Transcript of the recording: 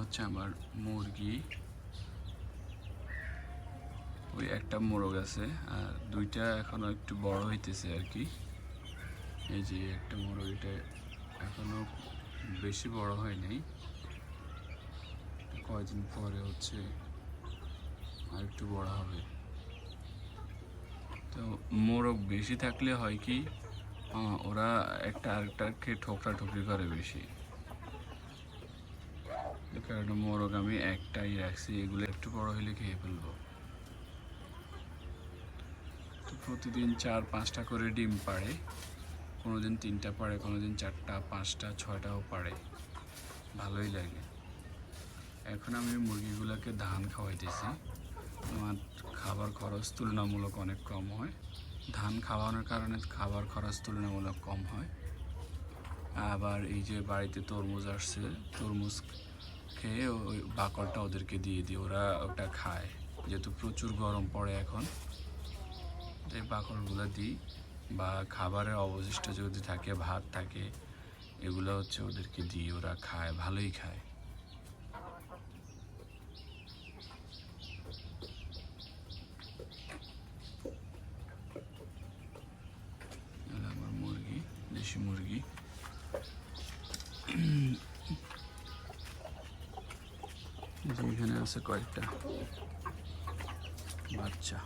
হচ্ছে আমার মুরগি। ওই একটা মোরগ আছে, আর দুইটা এখনও একটু বড় হইতেছে আর কি। এই যে একটা মোরগ, এটা এখনও বেশি বড় হয় নাই। কয়দিন পরে হচ্ছে আর একটু বড় হবে। তো মোরগ বেশি থাকলে হয় কি ওরা একটা আরেকটাকে ঠোকরা ঠুকরি করে বেশি। কারণে মোরগ আমি একটাই রাখছি, এগুলো একটু বড় হলে খেয়ে ফেলব। তো প্রতিদিন চার পাঁচটা করে ডিম পাড়ে, কোনোদিন তিনটা পাড়ে, কোনোদিন চারটা, পাঁচটা, ছয়টাও পাড়ে। ভালোই লাগে। এখন আমি মুরগিগুলোকে ধান খাওয়াইতেছি। আমার খাবার খরচ তুলনামূলক অনেক কম হয়। ধান খাওয়ানোর কারণে খাবার খরচ তুলনামূলক কম হয়। আবার এই যে বাড়িতে তরমুজ আসছে, তরমুজ খেয়ে ওই বাকলটা ওদেরকে দিয়ে দিই ওরা ওটা খায়। যেহেতু প্রচুর গরম পড়ে এখন। এই বাকলগুলো দিই বা খাবারের অবশিষ্ট যদি থাকে, ভাত থাকে, এগুলো হচ্ছে ওদেরকে দিই ওরা খায়, ভালোই খায়। আমার মুরগি, দেশি মুরগি। এখানে আছে কয়েকটা বাচ্চা।